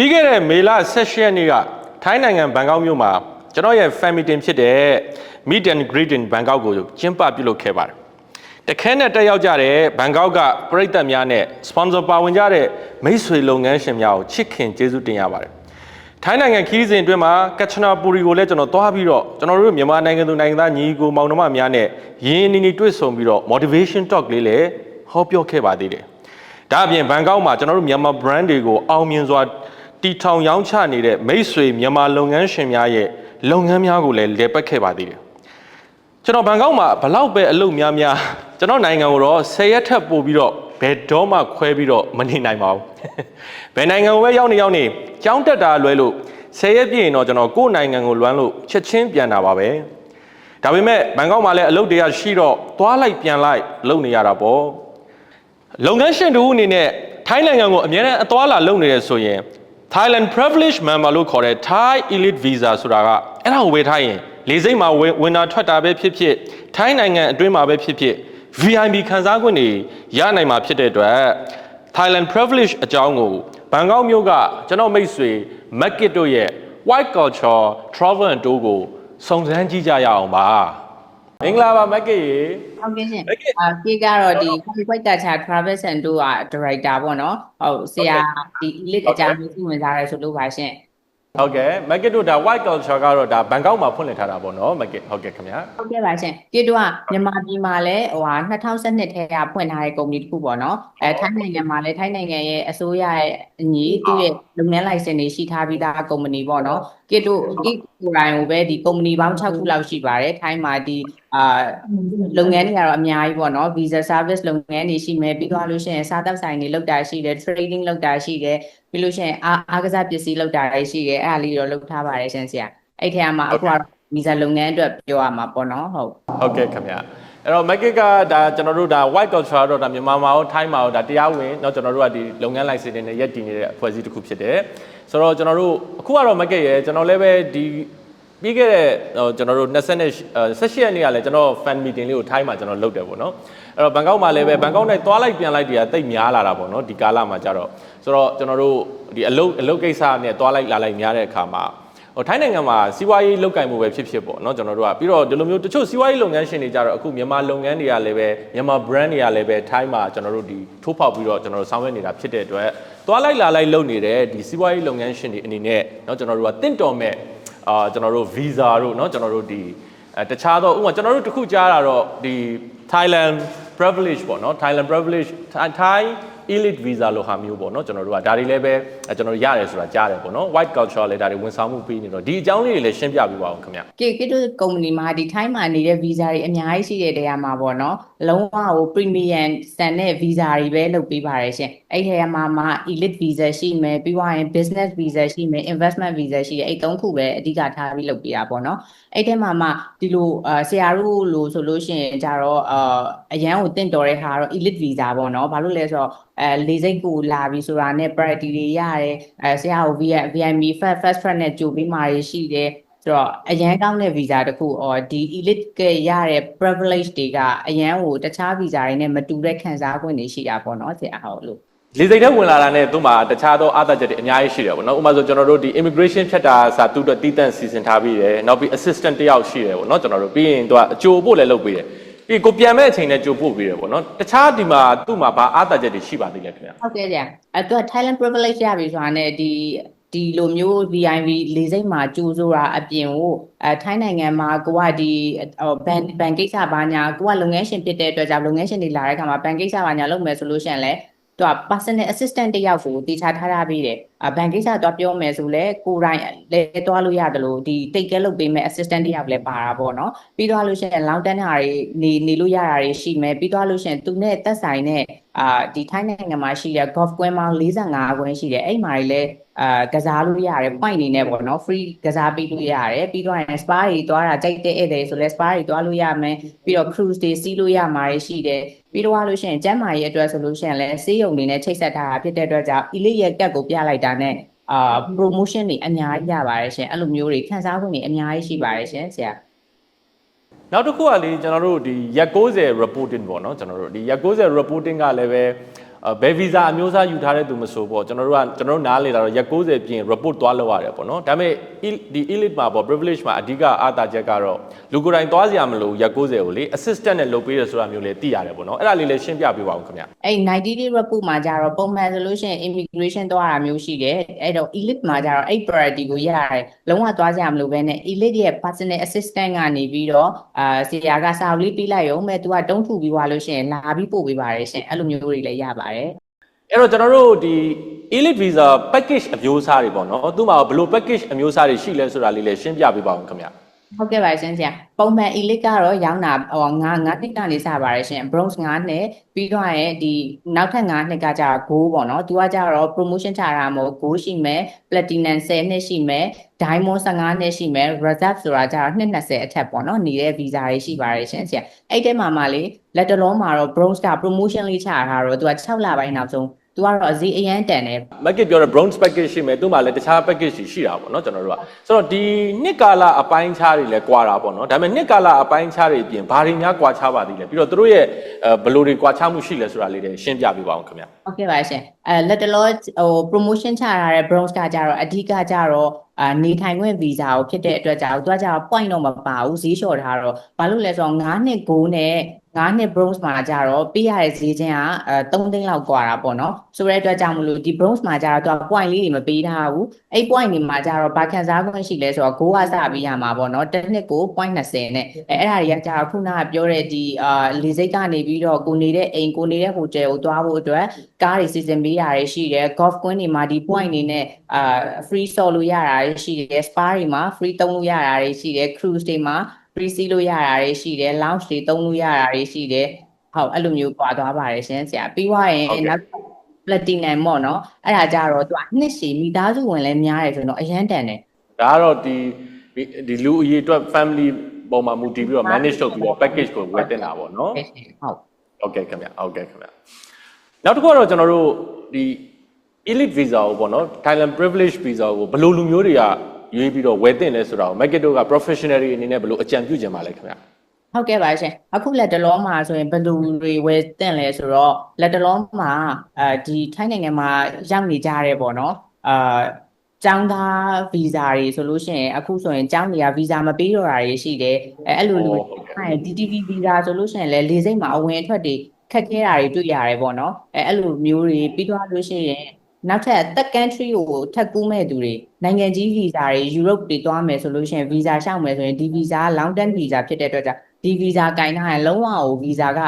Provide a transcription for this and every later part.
ပြီးခဲ့တဲ့မေလ16ရက်နေ့ကထိုင်းနိုင်ငံဘန်ကောက်မြို့မှာကျွန်တော်ရဲ့ family team ဖြစ်တဲ့ Meet and Greet in Bangkok ကိုကျင်းပပြုလုပ်ခဲ့ပါတယ်တခဲနဲ့တက်ရောက်ကြတဲ့ဘန်ကောက်ကပြည်သက်များနဲ့ sponsor ပါဝင်ကြတဲ့မိတ်ဆွေလုပ်ငန်းရှင်များကိုချစ်ခင်ကျေးဇူးတင်ရပါတယ်ထိုင်းနိုင်ငံခီးစဉ်အတွင်းမှာကချနာပူရီကိုလည်းကျွန်တော်သွားပြီးတော့ကျွန်တော်တို့မြန်မာနိုင်ငံသူနိုင်ငံသားညီကိုမောင်နှမများနဲ့ရင်းရင်းနှီးနှီးတွေ့ဆုံပြီးတော့ motivation talk လေးလည်းဟောပြောခဲ့ပါသေးတယ်။ဒါအပြင်ဘန်ကောက်မှာကျွန်တော်တို့မြန်မာ brand တွေကိုအောင်မြင်စွာ တီထောင်ရောင်းချနေတဲ့မိတ်ဆွေမြန်မာလုပ်ငန်းရှင်များရဲ့လုပ်ငန်းများကိုလည်းလဲပတ်ခဲ့ပါသေးတယ်။ကျွန်တော်ဘန်ကောက်မှာဘလောက်ပဲအလုပ်များများကျွန်တော်နိုင်ငံကိုတော့10ရက်ထက်ပိုပြီးတော့ဘယ်တော့မှခွဲပြီးတော့မနေနိုင်ပါဘူး။ဘယ်နိုင်ငံကိုပဲရောက်နေရောက်နေကြောင်းတက်တာလွဲလို့10ရက်ပြည့်ရင်တော့ကျွန်တော်ကိုယ့်နိုင်ငံကိုလွမ်းလို့ချက်ချင်းပြန်တာပါပဲ။ဒါပေမဲ့ဘန်ကောက်မှာလည်းအလုပ်တရားရှိတော့သွားလိုက်ပြန်လိုက်လုပ်နေရတာပေါ့။လုပ်ငန်းရှင်တို့အနေနဲ့ထိုင်းနိုင်ငံကိုအများနဲ့အသွားလာလုပ်နေတယ်ဆိုရင် Thailand Privilege Member လို့ခေါ်တဲ့ Thai Elite Visa ဆိုတာကအဲ့ဒါကိုဝယ်ထားရင်လေစိတ်မှာဝင်ဝင်တာထွက်တာပဲဖြစ်ဖြစ်ထိုင်းနိုင်ငံအတွင်းမှာပဲဖြစ်ဖြစ် VIP ခံစား권တွေရနိုင်မှာဖြစ်တဲ့အတွက် Thailand Privilege အကြောင်းကိုဘန်ကောက်မြို့ကကျွန်တော်မိတ်ဆွေ Market တို့ရဲ့ White Culture Travel and Tour ကိုစုံစမ်းကြည့်ကြရအောင်ပါ မင်္ဂလာပါ Market ရေဟုတ်ကဲ့ရှင်ဟုတ်ကဲ့အာပြေကတော့ဒီ Quite Data Travel Center က director ပေါ့နော်ဟုတ်ဆရာဒီ elite အကြမ်းကြီးဝင်စားရဲဆိုလို့ပါရှင်ဟုတ်ကဲ့ market တို့ဒါ white culture ကတော့ဒါဘန်ကောက်မှာဖွင့်လှစ်ထားတာပေါ့နော် market ဟုတ်ကဲ့ခင်ဗျာဟုတ်ကဲ့ပါရှင်ပြေတော့ကမြန်မာပြည်မှာလည်းဟိုဟာ2012ထဲကဖွင့်ထားတဲ့ကုမ္ပဏီတစ်ခုပေါ့နော်အဲထိုင်းနိုင်ငံမှာလည်းထိုင်းနိုင်ငံရဲ့အစိုးရရဲ့အညီသူ့ရဲ့လုပ်ငန်း license တွေရှိထားပြီးသားကုမ္ပဏီပေါ့နော်ပြေတို့ဒီ ကိုယ်တိုင်ကိုပဲဒီကုမ္ပဏီပေါင်း6ခုလောက်ရှိပါတယ်ထိုင်းမှာဒီအာလုပ်ငန်းတွေကတော့အများကြီးပေါ့နော် visa service လုပ်ငန်းတွေရှိမယ်ပြီးသွားလို့ရှိရင်စားတောက်ဆိုင်တွေလုပ်တာရှိတယ် trading လုပ်တာရှိတယ်ပြီးလို့ရှိရင်အားအားကစားပစ္စည်းလုပ်တာတွေရှိတယ်အဲ့ဒါလေးတော့လုပ်ထားပါတယ်ရှင်ဆရာအဲ့ထဲမှာအခုကတော့ visa လုပ်ငန်းအတွက်ပြောရမှာပေါ့နော်ဟုတ်ဟုတ်ကဲ့ခင်ဗျာ အဲ့တော့ market ကဒါကျွန်တော်တို့ဒါ white culture တော့ဒါမြန်မာမှာရောထိုင်းမှာရောဒါတရားဝင်เนาะကျွန်တော်တို့ကဒီလုပ်ငန်း license တွေနဲ့ရက်တည်နေတဲ့အဖွဲ့အစည်းတစ်ခုဖြစ်တယ်ဆိုတော့ကျွန်တော်တို့အခုကတော့ market ရဲ့ကျွန်တော်လည်းပဲဒီပြီးခဲ့တဲ့ဟိုကျွန်တော်တို့20နဲ့18ရက်နေ့ကလည်းကျွန်တော် fan meeting လေးကိုထိုင်းမှာကျွန်တော်လုပ်တယ်ပေါ့နော်အဲ့တော့ဘန်ကောက်မှာလည်းပဲဘန်ကောက်နဲ့သွားလိုက်ပြန်လိုက်တည်းကတိတ်များလာတာပေါ့နော်ဒီကာလမှာကြတော့ဆိုတော့ကျွန်တော်တို့ဒီအလုပ်အလုပ်ကိစ္စနဲ့သွားလိုက်လာလိုက်များတဲ့အခါမှာ ဟိုထိုင်းနိုင်ငံမှာစီးပွားရေးလုပ်ကင်မှုပဲဖြစ်ဖြစ်ပေါ့เนาะကျွန်တော်တို့ကပြီးတော့ဒီလိုမျိုးတချို့စီးပွားရေးလုပ်ငန်းရှင်တွေကြတော့အခုမြန်မာလုပ်ငန်းတွေကလည်းပဲမြန်မာ brand တွေကလည်းပဲထိုင်းမှာကျွန်တော်တို့ဒီထိုးဖောက်ပြီးတော့ကျွန်တော်တို့ဆောင်ရွက်နေတာဖြစ်တဲ့အတွက်သွားလိုက်လာလိုက်လုပ်နေတဲ့ဒီစီးပွားရေးလုပ်ငန်းရှင်တွေအနေနဲ့เนาะကျွန်တော်တို့ကတင့်တော်မဲ့အာကျွန်တော်တို့ visa တို့เนาะကျွန်တော်တို့ဒီအဲတခြားသောဥပမာကျွန်တော်တို့တခုကြားတာတော့ဒီ Thailand privilege ပေါ့เนาะ Thailand privilege Thai Thai elite visa လိုဟာမျိုးပေါ့နော်ကျွန်တော်တို့ကဒါတွေလည်းပဲကျွန်တော်ရတယ်ဆိုတာကြားတယ်ပေါ့နော် white culture လည်းဒါတွေဝန်ဆောင်မှုပေးနေတော့ဒီအကြောင်းလေးတွေလည်းရှင်းပြပေးပါဦးခင်ဗျ။ကေကေတိုကုမ္ပဏီမှာဒီ time မှာနေတဲ့ visa တွေအများကြီးရှိတဲ့တရားမှာပေါ့နော်လုံးဝကို premium စံတဲ့ visa တွေပဲလုပ်ပေးပါတယ်ရှင်။အဲ့ထဲမှာမှာ elite visa ရှိမယ်ပြီးွားရင် business visa ရှိမယ် investment visa ရှိတယ်အဲ့သုံးခုပဲအဓိကထားပြီးလုပ်ပေးတာပေါ့နော်။အဲ့ထဲမှာမှာဒီလိုဆရာတို့လိုဆိုလို့ရှိရင်ကြတော့အရန်ကိုတင့်တော်တဲ့ဟာတော့ elite visa ပေါ့နော်။ဘာလို့လဲဆိုတော့အဲလေစိတ်ကိုလာပြီဆိုတာနဲ့ priority တွေရတယ်အဲဆရာကို VIP first first track နဲ့ကြိုပြီးမှာရှိတယ်ဆိုတော့အရန်ကောင်းတဲ့ visa တခုအော်ဒီ elite ကရတဲ့ privilege တွေကအရန်ကိုတခြား visa တွေနဲ့မတူတဲ့ခံစား권တွေရှိတာပေါ့နော်ဆရာဟုတ်လို့လေစိတ်ထဲဝင်လာတာနဲ့သူ့မှာတခြားသောအားသာချက်တွေအများကြီးရှိတယ်ပေါ့နော်ဥပမာဆိုကျွန်တော်တို့ဒီ immigration ဖြတ်တာစာသူ့အတွက်တည်တံ့စီစဉ်ထားပြီးတယ်နောက်ပြီး assistant တယောက်ရှိတယ်ပေါ့နော်ကျွန်တော်တို့ပြီးရင်သူကအကြိုပို့လည်းလုပ်ပေးတယ် ပြီးကိုပြန်မဲ့အချိန်နဲ့ကြိုပို့ပေးတယ်ပေါ့နော်တခြားဒီမှာသူ့မှာဘာအားသာချက်တွေရှိပါသေးလဲခင်ဗျာဟုတ်ကဲ့ကြာအဲ့တော့ Thailand privilege ရပြီဆိုတာနဲ့ဒီဒီလိုမျိုး VIP လေးစိတ်မှာကြိုးဆိုတာအပြင်ကိုအဲထိုင်းနိုင်ငံမှာကိုကဒီဟိုဘန်ဘန်ကိစ္စဘာညာကိုကလုပ်ငန်းရှင်ဖြစ်တဲ့အတွက်ကြောင့်လုပ်ငန်းရှင်တွေလာတဲ့အခါမှာဘန်ကိစ္စဘာညာလုပ်မယ်ဆိုလို့ရှိရင်လည်း သူက personal assistant တယောက်ကိုတည်ချထားထားပြီးတယ်အဘန်ကိစ္စတော့ပြောမယ်ဆိုလဲကိုယ်တိုင်လဲတွားလို့ရတယ်လို့ဒီတိတ်ကဲလုပ်ပေးမယ် assistant တယောက်လည်းပါတာပေါ့နော်ပြီးသွားလို့ရှိရင် long term ဟာတွေနေနေလို့ရတာတွေရှိမယ်ပြီးသွားလို့ရှိရင်သူနဲ့သက်ဆိုင်တဲ့အာဒီထိုင်းနိုင်ငံမှာရှိတဲ့ golf ကွင်းပေါင်း45ကွင်းရှိတယ်အဲ့မှာတွေလည်း အာကစားလို့ရတယ် point အနေနဲ့ပေါ့နော် free ကစားပေးလို့ရတယ်ပြီးတော့ရင် spa တွေတွားတာကြိုက်တဲ့ဧည့်သည်ဆိုလဲ spa တွေတွားလို့ရမယ်ပြီးတော့ cruise တွေစီးလို့ရမှာတွေရှိတယ်ပြီးတော့လို့ရှိရင်ကျမ်းမာရေးအတွက်ဆိုလို့ရှိရင်လည်းစေးရုံတွေနဲ့ချိတ်ဆက်ထားတာဖြစ်တဲ့အတွက်ကြောင့် elite ရဲ့ကတ်ကိုပြလိုက်တာနဲ့အာ promotion တွေအများကြီးရပါတယ်ရှင်အဲ့လိုမျိုးတွေခန်းစားခွင့်တွေအများကြီးရှိပါတယ်ရှင်ဆရာနောက်တစ်ခုကလေကျွန်တော်တို့ဒီရက်60 reporting ပေါ့နော်ကျွန်တော်တို့ဒီရက်60 reporting ကလည်းပဲအာ ဘယ် visa အမျိုးအစားယူထားတဲ့သူမဆိုပေါ့ကျွန်တော်တို့ကကျွန်တော်တို့နားလေတာတော့ရက်60ပြင် report သွားလုပ်ရတယ်ပေါ့နော်ဒါပေမဲ့ el- ဒီ elite မှာပေါ့ privilege မှာအဓိကအားသာချက်ကတော့လူကိုယ်တိုင်သွားစရာမလိုရက်60ကိုလေ assistant နဲ့လုပ်ပေးရဆိုတာမျိုးလေးသိရတယ်ပေါ့နော်အဲ့ဒါလေးလည်းရှင်းပြပေးပါဦးခင်ဗျအဲ့90 day report မှာကြတော့ပုံမှန်ဆိုလို့ရှိရင် immigration သွားတာမျိုးရှိတယ်အဲ့တော့ elite မှာကြတော့အဲ့ priority ကိုရရတယ်လုံးဝသွားကြမလို့ပဲနဲ့ elite ရဲ့ personal assistant ကနေပြီးတော့အာဆရာကစာအုပ်လေးပေးလိုက်ရုံပဲသူကတုံးထူပြီးသွားလို့ရှိရင်လာပြီးပို့ပေးပါတယ်ရှင်အဲ့လိုမျိုးတွေလည်းရပါတယ်အဲ့တော့ကျွန်တော်တို့ဒီ elite visa package အမျိုးအစားတွေပေါ့နော်သူ့မှာဘယ်လို package အမျိုးအစားတွေရှိလဲဆိုတာလေးလည်းရှင်းပြပေးပါဦးခင်ဗျဟုတ်ကဲ့ပါရှင်ဆရာပုံမှန် elite ကတော့ရောင်းတာဟိုငါးငါးနှစ်ကနေစပါတယ်ရှင် bronze 9နှစ်ပြီးတော့ရင်ဒီနောက်ထပ်9နှစ်ကကြာ gold ပေါ့နော်သူကကြတော့ promotion ချတာမဟုတ် gold ရှိမယ် platinum 10နှစ်ရှိမယ် diamond 15နှစ်ရှိမယ် reserve ဆိုတာကြတော့220အထက်ပေါ့နော်နေတဲ့ visa တွေရှိပါတယ်ရှင်ဆရာအဲ့တဲမှာမှလေလက်တလုံးမှာတော့ bronze က promotion လေးချထားတော့သူက6လပိုင်းနောက်ဆုံးသူကတော့အစည်းအရန်တန်တယ် market ပြောတဲ့ bronze package ရှိမယ်သူ့မှာလည်းတခြား package တွေရှိတာပေါ့နော်ကျွန်တော်တို့ကဆိုတော့ဒီနှစ်ကာလအပိုင်းခြားတွေလည်းကွာတာပေါ့နော်ဒါပေမဲ့နှစ်ကာလအပိုင်းခြားတွေအပြင်ဘာတွေများကွာခြားပါသေးလဲပြီးတော့သူတို့ရဲ့အဲဘယ်လိုတွေကွာခြားမှုရှိလဲဆိုတာလေးတွေရှင်းပြပေးပါအောင်ခင်ဗျ ဟုတ်ကဲ့ပါရှင်အဲလက်တလောဟို promotion ချထားတဲ့ bronze ကကြတော့အဓိကကြတော့အာနေထိုင်ခွင့် visa ကိုဖြစ်တဲ့အတွက်ကြောင့်သူကကြတော့ point တော့မပါဘူးဈေးလျှော့ထားတော့ဘာလို့လဲဆိုတော့9နှစ်9နဲ့9နှစ် bronze မှာကြတော့ပေးရတဲ့ဈေးချင်းကအဲ3သိန်းလောက်กว่าတာပေါ့နော်ဆိုတဲ့အတွက်ကြောင့်မလို့ဒီ bronze မှာကြတော့သူက point လေးတွေမပေးထားဘူးအဲ့ point တွေမှာကြတော့ဘာခံစားခွင့်ရှိလဲဆိုတော့9ကစပေးရမှာပေါ့နော်တစ်နှစ်ကို point 20နဲ့အဲအဲ့ဒါတွေကကြတော့ခုနကပြောတဲ့ဒီအာလေစိတ်ကနေပြီးတော့ကိုနေတဲ့အိမ်ကိုနေတဲ့ hotel ကိုသွားဖို့အတွက် ကားတွေစီစဉ်ပေးတာတွေရှိတယ် golf ကွင်းတွေမှာဒီ point တွေနဲ့အာ free ဆော်လို့ရတာတွေရှိတယ် spa တွေမှာ free သုံးလို့ရတာတွေရှိတယ် cruise တွေမှာ free စီးလို့ရတာတွေရှိတယ် lounge တွေသုံးလို့ရတာတွေရှိတယ်ဟုတ်အဲ့လိုမျိုးပွာသွားပါတယ်ရှင်ဆရာပြီးသွားရင်နောက် platinum ပေါ့နော်အဲ့ဒါကြတော့သူကနှစ်ရှည်မိသားစုဝင်လည်းများတယ်ဆိုတော့အရန်တန်တယ်ဒါကတော့ဒီဒီလူအရေးအတွက် family ပုံမှာမူတည်ပြီးတော့ manage လုပ်ပြီးတော့ package ကိုဝယ်တင်တာပေါ့နော်ဟုတ်ရှင်ဟုတ်ဟုတ်ကဲ့ခင်ဗျဟုတ်ကဲ့ခင်ဗျ နောက်တစ်ခုကတော့ကျွန်တော်တို့ဒီ elite visa ကိုပေါ့နော် Thailand privilege visa ကိုဘယ်လိုလူမျိုးတွေကရွေးပြီးတော့ဝယ်တင်လဲဆိုတာကို market တို့က professional တွေအနေနဲ့ဘယ်လိုအကြံပြုကြင်ပါလဲခင်ဗျဟုတ်ကဲ့ပါရှင်အခုလက်တလုံးမှာဆိုရင်ဘယ်လူတွေဝယ်တင့်လဲဆိုတော့လက်တလုံးမှာအဲဒီထိုင်းနိုင်ငံမှာရောက်နေကြရဲပေါ့နော်အာကျောင်းသားဗီဇာတွေဆိုလို့ရှိရင်အခုဆိုရင်ကျောင်းတွေကဗီဇာမပေးတော့တာတွေရှိတယ်အဲအဲ့လိုလိုဟုတ်ကဲ့အဲ DTV ဗီဇာဆိုလို့ရှိရင်လည်းလေစိတ်မှာအဝင်အထွက်တွေ ခက်ခဲတာတွေတွေ့ရတယ်ပေါ့နော်အဲအဲ့လိုမျိုးတွေပြီးသွားလို့ရှိရင်နောက်ထပ်တက် country ကိုထပ်ကူးမဲ့သူတွေနိုင်ငံကြီးဗီဇာတွေ Europe တွေသွားမယ်ဆိုလို့ရှိရင်ဗီဇာရှောက်မယ်ဆိုရင်ဒီဗီဇာ long term ဗီဇာဖြစ်တဲ့အတွက်ကြောင့်ဒီဗီဇာကင်ထားရင်လုံးဝကိုဗီဇာက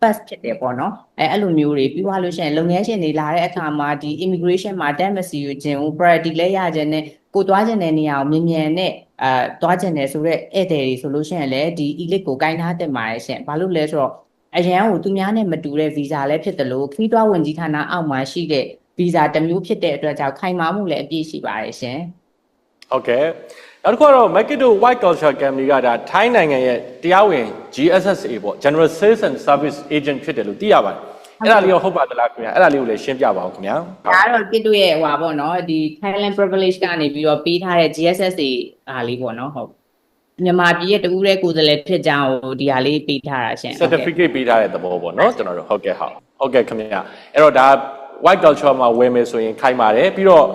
pass ဖြစ်တယ်ပေါ့နော်အဲအဲ့လိုမျိုးတွေပြီးသွားလို့ရှိရင်လုပ်ငန်းရှင်တွေလာတဲ့အခါမှာဒီ immigration မှာတက်မစီယူခြင်းကို priority လဲရခြင်းနဲ့ကိုသွားခြင်းတဲ့နေရာကိုမြင်မြန်နဲ့အာသွားခြင်းနဲ့ဆိုတော့ဧည့်သည်တွေဆိုလို့ရှိရင်လည်းဒီ elite ကိုကင်ထားတင်ပါတယ်ရှင်ဘာလို့လဲဆိုတော့ အရန်ကိုသူများနဲ့မတူတဲ့ဗီဇာလည်းဖြစ်တယ်လို့ခီးသွားဝင်ကြီးဌာနအောက်မှာရှိတဲ့ဗီဇာတစ်မျိုးဖြစ်တဲ့အတွက်ကြောင့်ခိုင်မာမှုလည်းအပြည့်ရှိပါတယ်ရှင်ဟုတ်ကဲ့နောက်တစ်ခုကတော့ market တို့ white culture company ကဒါထိုင်းနိုင်ငံရဲ့တရားဝင် GSSA ပေါ့ General Sales and Service Agent ဖြစ်တယ်လို့သိရပါတယ်အဲ့ဒါလေးရောဟုတ်ပါသလားခင်ဗျအဲ့ဒါလေးကိုလည်းရှင်းပြပါအောင်ခင်ဗျာဒါကတော့ကစ်တို့ရဲ့ဟွာပေါ့နော်ဒီ Thailand privilege ကနေပြီးတော့ပေးထားတဲ့ GSS တွေအားလေးပေါ့နော်ဟုတ် မြန်မာပြည်ရဲ့တူးတဲ့ကိုယ်စားလှယ်ဖြစ်ကြောင်းကိုဒီဟာလေးပေးထားတာရှင်ဟုတ်ကဲ့ certificate ပေးထားတဲ့သဘောပေါ့နော်ကျွန်တော်တို့ဟုတ်ကဲ့ဟုတ်ဟုတ်ကဲ့ခင်ဗျာအဲ့တော့ဒါ white culture မှာဝယ်မယ်ဆိုရင်ခိုင်ပါတယ်ပြီးတော့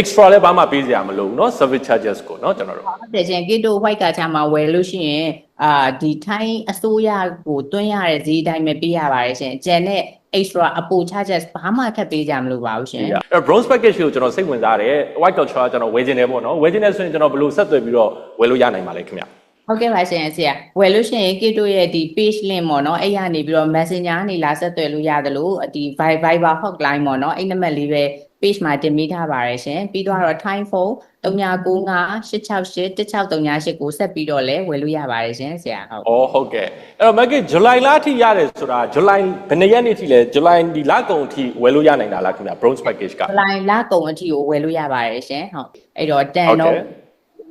extra လည်းဘာမှပေးစရာမလိုဘူးเนาะ service charges ကိုเนาะကျွန်တော်တို့ ဟုတ်တယ်ရှင်ကစ်တို့ white ကချာမှာဝယ်လို့ရှိရင်အာဒီ Thai အစိုးရကိုတွင်းရတဲ့ဈေးအတိုင်းပဲပေးရပါတယ်ရှင်ကျန်တဲ့ extra အပို charges ဘာမှထပ်ပေးကြမလို့ပါဘူးရှင်အဲ့တော့ bronze package ကိုကျွန်တော်စိတ်ဝင်စားတယ် white culture ကကျွန်တော်ဝယ်ခြင်းတယ်ပေါ့နော်ဝယ်ခြင်းတယ်ဆိုရင်ကျွန်တော်ဘယ်လိုဆက်သွယ်ပြီးတော့ဝယ်လို့ရနိုင်ပါလဲခင်ဗျာဟုတ်ကဲ့ပါရှင်ဆရာဝယ်လို့ရှိရင်ကစ်တို့ရဲ့ဒီ page link ပေါ့နော်အဲ့ရနေပြီးတော့ messenger ကနေလာဆက်သွယ်လို့ရတယ်လို့ဒီ Viber hotline ပေါ့နော်အဲ့နံပါတ်လေးပဲ page မှာတင်ပေးထားပါတယ်ရှင်ပြီးတော့ time phone 399586816338ကိုဆက်ပြီးတော့လည်းဝယ်လို့ရပါတယ်ရှင်ဆရာဟုတ်ဩဟုတ်ကဲ့အဲ့တော့ market July လအထိရတယ်ဆိုတာ July ဘယ်နှစ်ရက်နေ့ထိလဲ July ဒီလကုန်အထိဝယ်လို့ရနိုင်တာလားခင်ဗျာ bronze package ကဇူလိုင်လကုန်အထိကိုဝယ်လို့ရပါတယ်ရှင်ဟုတ်အဲ့တော့တန်ဟုတ်တော့ကဲ့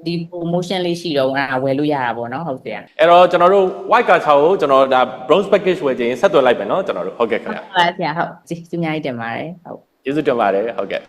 ဒီ promotion လေးရှိတော့အဲ့ဒါဝယ်လို့ရတာပေါ့နော်ဟုတ်ဆရာအဲ့တော့ကျွန်တော်တို့ white culture ကိုကျွန်တော်ဒါ bronze package ဝယ်ခြင်းဆက်သွယ်လိုက်မယ်နော်ကျွန်တော်တို့ဟုတ်ကဲ့ခင်ဗျာဟုတ်ပါဆရာဟုတ်ကျေးဇူးအများကြီးတင်ပါတယ်ဟုတ် ကျေးဇူးတင်ပါတယ်ဟုတ်ကဲ့